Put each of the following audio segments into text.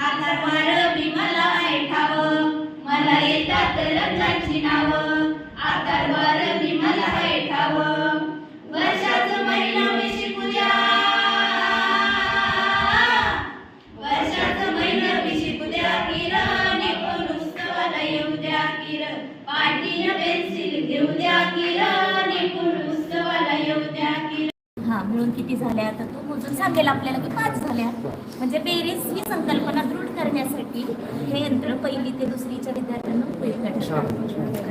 नाव मला ऐठाव. मला येतात रंगाची नाव. आकारवार मला ऐठाव. वर्षाचं महिना मी वर्षाचं महिना मी शिकू द्या किर उत्सवाला येऊ द्या. किर पाटीनं पेन्सिल घेऊ द्या. की हा मिळून किती झाल्या? आता तो मोजून सांगेल आपल्याला की पाच झाल्या. म्हणजे बेरीज ही संकल्पना दृढ करण्यासाठी हे यंत्र पहिली ते दुसरीच्या विद्यार्थ्यांना उपयोगी ठरतं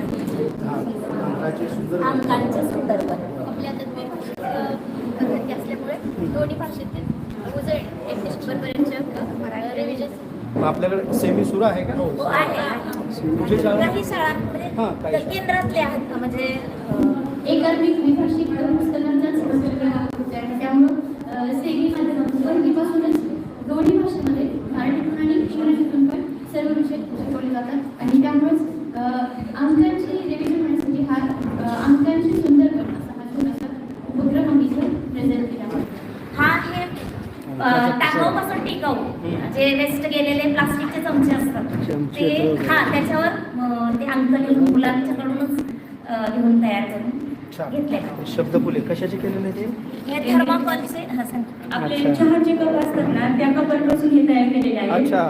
अंकांचे सुंदरपण आपल्या तत्वे पद्धती असल्यामुळे दोन्ही भाषेतील आपल्याकडे सेमी सुरू आहे का? हो? काही शाळांमध्ये हा, केंद्रातले आहेत का? म्हणजे एकात्मिक द्विभाषिक जातात. आणि त्यामुळेच अ, अंकांची रिव्हिजन होण्यासाठी हा अंकांची सुंदर असा हा छोटासा उपक्रम आम्ही इथे प्रेझेंट केला. हा हे टाकाऊपासून टिकाऊ. जे वेस्ट गेलेले प्लास्टिकचे चमचे असतात. ते हा त्याच्यावर ते अंक लिहून मुलांच्याकडूनच लिहून तयार करून घेतले शब्दफुले कशाचे केलेले ते? हे थर्माकोलचे हा सांग. आपले अच्छा. चहाचे कप असतात ना त्या कपांपासून हे तयार केलेले आहे अच्छा.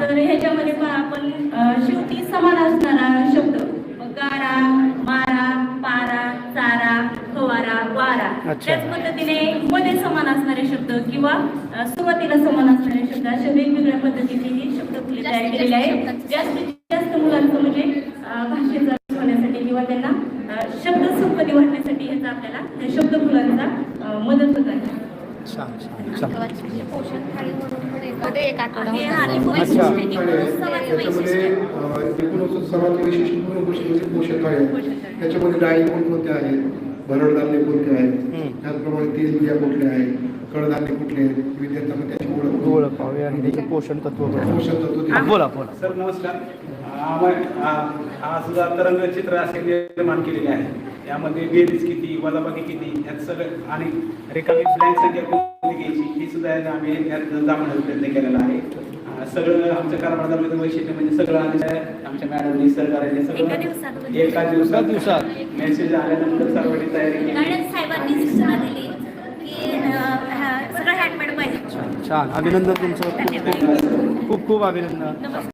तर ह्याच्यामध्ये पहा आपण अ, शेवटी समान असणारा शब्द मग गारा मारा पारा चारा फवारा वारा अच्छा. त्याच पद्धतीने मध्ये समान असणारे शब्द किंवा अ, सुरुवातीला समान असणारे शब्द अशा वेगवेगळ्या पद्धतीने हे शब्दफुले तयार जास्तीत केलेले जास्त आहे शब्दांचं जास्तीत जास्त मुलांचं म्हणजे अ, भाषेचा होण्यासाठी किंवा त्यांना अ, शब्द संपत्ती वाढण्यासाठी ह्याचा आपल्याला त्या शब्दफुलांचा अ, मदत होत आहे छान छान छान पोषण थाळी म्हणून पण एखादे एक आठवडा हे होता. आणि अच्छा. वैशिष्ट्य, उत्सवाचे त्याच्यामध्ये वैशिष्ट्य. अ, एकूण उत्सव सर्वात वैशिष्ट्यपूर्ण गोष्ट म्हणजे पोषक आहे त्याच्यामध्ये डाळी कोणकोणत्या आहेत भरड धान्य कोणते आहेत हम्म. त्याचप्रमाणे तेल बिया कुठले आहेत कडधान्य कुठले विद्यार्थ्यांना त्याची ओळख ओळख आणि त्याचे पोषण तत्व. पोषण तत्व ते- बोला बोला. सर नमस्कार. हा सुद्धा तरंगचित्र असे निर्माण केलेले आहे. यामध्ये बेरीज किती वजाबाकी किती यात सगळं आणि रिकामी ब्लँक संख्या कोणती घ्यायची ही सुद्धा आम्ही यात दाखवण्याचा प्रयत्न केलेला आहे. सगळं आमच्या कारभारामध्ये वैशिष्ट्य म्हणजे सगळं आमच्या आमच्या मॅडमनी सरकारने एका सगळं दिवसात एका दिवसात एका दिवसात. मेसेज आल्यानंतर सर्वांनी तयारी केली. छान. अभिनंदन तुमचं. खूप खूप खूप खूप अभिनंदन.